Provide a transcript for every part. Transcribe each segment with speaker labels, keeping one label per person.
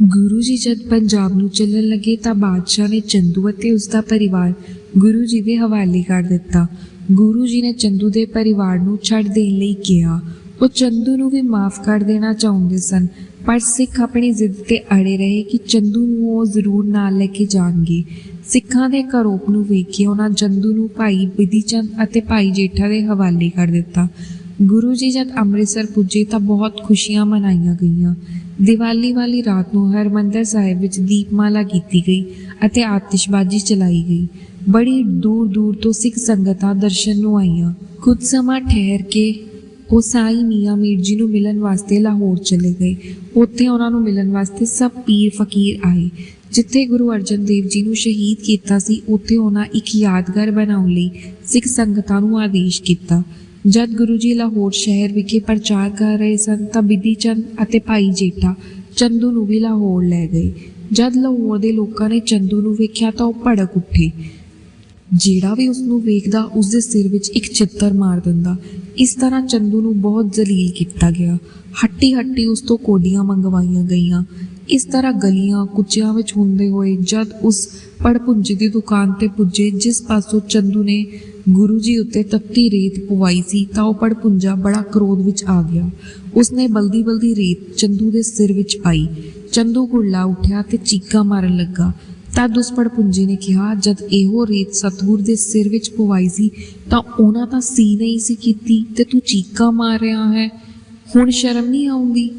Speaker 1: ਗੁਰੂ ਜੀ ਜਦ ਪੰਜਾਬ ਨੂੰ ਚੱਲਣ ਲੱਗੇ ਤਾਂ ਬਾਦਸ਼ਾਹ ਨੇ ਚੰਦੂ ਅਤੇ ਉਸ ਦਾ ਪਰਿਵਾਰ ਗੁਰੂ ਜੀ ਦੇ ਹਵਾਲੇ ਕਰ ਦਿੱਤਾ। ਗੁਰੂ ਜੀ ਨੇ ਚੰਦੂ ਦੇ ਪਰਿਵਾਰ ਨੂੰ ਛੱਡ ਦੇਣ ਲਈ ਕਿਹਾ। ਉਹ ਚੰਦੂ ਨੂੰ ਵੀ ਮਾਫ ਕਰ ਦੇਣਾ ਚਾਹੁੰਦੇ ਸਨ, ਪਰ ਸਿੱਖ ਆਪਣੀ ਜ਼ਿੱਦ ਤੇ ਅੜੇ ਰਹੇ ਕਿ ਚੰਦੂ ਨੂੰ ਉਹ ਜ਼ਰੂਰ ਨਾਲ ਲੈ ਕੇ ਜਾਣਗੇ। ਸਿੱਖਾਂ ਦੇ ਕਰੋਪ ਨੂੰ ਵੇਖ ਕੇ ਉਹਨਾਂ ਚੰਦੂ ਨੂੰ ਭਾਈ ਬਿਧੀ ਚੰਦ ਅਤੇ ਭਾਈ ਜੇਠਾ ਦੇ ਹਵਾਲੇ ਕਰ ਦਿੱਤਾ। ਗੁਰੂ ਜੀ ਜਦ ਅੰਮ੍ਰਿਤਸਰ ਪੁੱਜੇ ਤਾਂ ਬਹੁਤ ਖੁਸ਼ੀਆਂ ਮਨਾਈਆਂ ਗਈਆਂ। ਦੀਵਾਲੀ ਵਾਲੀ ਰਾਤ ਨੂੰ ਹਰਮੰਦਰ ਸਾਹਿਬ ਵਿੱਚ ਦੀਪਮਾਲਾ ਕੀਤੀ ਗਈ ਅਤੇ ਆਤਿਸ਼ਬਾਜ਼ੀ ਚਲਾਈ ਗਈ। ਬੜੀ ਦੂਰ ਦੂਰ ਤੋਂ ਸਿੱਖ ਸੰਗਤਾਂ ਦਰਸ਼ਨ ਨੂੰ ਆਈਆਂ। ਕੁਝ ਸਮਾਂ ਠਹਿਰ ਕੇ ਉਹ ਸਾਈ ਮੀਆਂ ਮੀਰ ਜੀ ਨੂੰ ਮਿਲਣ ਵਾਸਤੇ ਲਾਹੌਰ ਚਲੇ ਗਏ। ਉੱਥੇ ਉਹਨਾਂ ਨੂੰ ਮਿਲਣ ਵਾਸਤੇ ਸਭ ਪੀਰ ਫਕੀਰ ਆਏ। ਜਿੱਥੇ ਗੁਰੂ ਅਰਜਨ ਦੇਵ ਜੀ ਨੂੰ ਸ਼ਹੀਦ ਕੀਤਾ ਸੀ, ਉੱਥੇ ਉਹਨਾਂ ਇੱਕ ਯਾਦਗਾਰ ਬਣਾਉਣ ਲਈ ਸਿੱਖ ਸੰਗਤਾਂ ਨੂੰ ਆਦੇਸ਼ ਕੀਤਾ। ਜਦ ਗੁਰੂ ਜੀ ਲਾਹੌਰ ਸ਼ਹਿਰ ਵਿਖੇ ਪ੍ਰਚਾਰ ਕਰ ਰਹੇ ਸਨ ਤਾਂ ਬਿਧੀ ਚੰਦ ਅਤੇ ਭਾਈ ਜੇਠਾ ਚੰਦੂ ਨੂੰ ਵੀ ਲਾਹੌਰ ਲੈ ਗਏ। ਜਦ ਲਾਹੌਰ ਦੇ ਲੋਕਾਂ ਨੇ ਚੰਦੂ ਨੂੰ ਵੇਖਿਆ ਤਾਂ ਉਹ ਭੜਕ ਉੱਠੇ। ਜਿਹੜਾ ਵੀ ਉਸ ਨੂੰ ਵੇਖਦਾ ਉਸ ਦੇ ਸਿਰ ਵਿੱਚ ਇੱਕ ਚਿੱਤਰ ਮਾਰ ਦਿੰਦਾ। ਇਸ ਤਰ੍ਹਾਂ ਚੰਦੂ ਨੂੰ ਬਹੁਤ ਜ਼ਲੀਲ ਕੀਤਾ ਗਿਆ। ਹੱਟੀ ਹੱਟੀ ਉਸ ਤੋਂ ਕੋਡੀਆਂ ਮੰਗਵਾਈਆਂ ਗਈਆਂ। ਇਸ ਤਰ੍ਹਾਂ ਗਲੀਆਂ ਕੁੱਚਿਆਂ ਵਿੱਚ ਹੁੰਦੇ ਹੋਏ ਜਦ ਉਸ ਪੜਪੁੰਜੀ ਦੀ ਦੁਕਾਨ ਤੇ ਪੁੱਜੇ, ਜਿਸ ਪਾਸੋਂ ਚੰਦੂ ਨੇ ਗੁਰੂ ਜੀ ਉੱਤੇ ਤਪਤੀ ਰੇਤ ਪਵਾਈ ਸੀ, ਤਾਂ ਉਹ ਪੜਪੁੰਜਾ ਬੜਾ ਕ੍ਰੋਧ ਵਿੱਚ ਆ ਗਿਆ। ਉਸਨੇ ਬਲਦੀ ਬਲਦੀ ਰੇਤ ਚੰਦੂ ਦੇ ਸਿਰ ਵਿੱਚ ਪਾਈ। ਚੰਦੂ ਗੁੱਲਾ ਉੱਠਿਆ ਤੇ ਚੀਕਾਂ ਮਾਰਨ ਲੱਗਾ। ਤਦ ਉਸ ਪੜਪੁੰਜੀ ਨੇ ਕਿਹਾ, ਜਦ ਇਹੋ ਰੇਤ ਸਤਗੁਰ ਦੇ ਸਿਰ ਵਿੱਚ ਪਵਾਈ ਸੀ, ਤਾਂ ਉਹਨਾਂ ਤਾਂ ਸੀ ਨਹੀਂ ਸੀ ਕੀਤੀ ਤੇ ਤੂੰ ਚੀਕਾਂ ਮਾਰ ਰਿਹਾ ਹੈ। ਹੁਣ ਸ਼ਰਮ ਨਹੀਂ ਆਉਂਦੀ?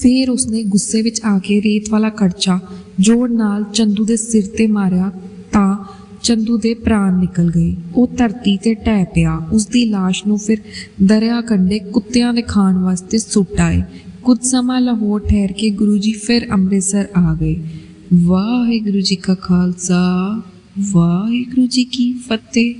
Speaker 1: ਫਿਰ ਉਸਨੇ ਗੁੱਸੇ ਵਿੱਚ ਆ ਕੇ ਰੇਤ ਵਾਲਾ ਕੜਛਾ ਜੋੜ ਨਾਲ ਚੰਦੂ ਦੇ ਸਿਰ ਤੇ ਮਾਰਿਆ, ਤਾਂ ਚੰਦੂ ਦੇ ਪ੍ਰਾਣ ਨਿਕਲ ਗਏ। ਉਹ ਧਰਤੀ ਤੇ ਟਹਿ ਪਿਆ। ਉਸ ਦੀ ਲਾਸ਼ ਨੂੰ ਫਿਰ ਦਰਿਆ ਕੰਢੇ ਕੁੱਤਿਆਂ ਦੇ ਖਾਣ ਵਾਸਤੇ ਸੁੱਟ ਆਏ। ਕੁਝ ਸਮਾਂ ਲਾਹੌਰ ਠਹਿਰ ਕੇ ਗੁਰੂ ਜੀ ਫਿਰ ਅੰਮ੍ਰਿਤਸਰ ਆ ਗਏ। ਵਾਹਿਗੁਰੂ ਜੀ ਕਾ ਖਾਲਸਾ, ਵਾਹਿਗੁਰੂ ਜੀ ਕੀ ਫਤਿਹ।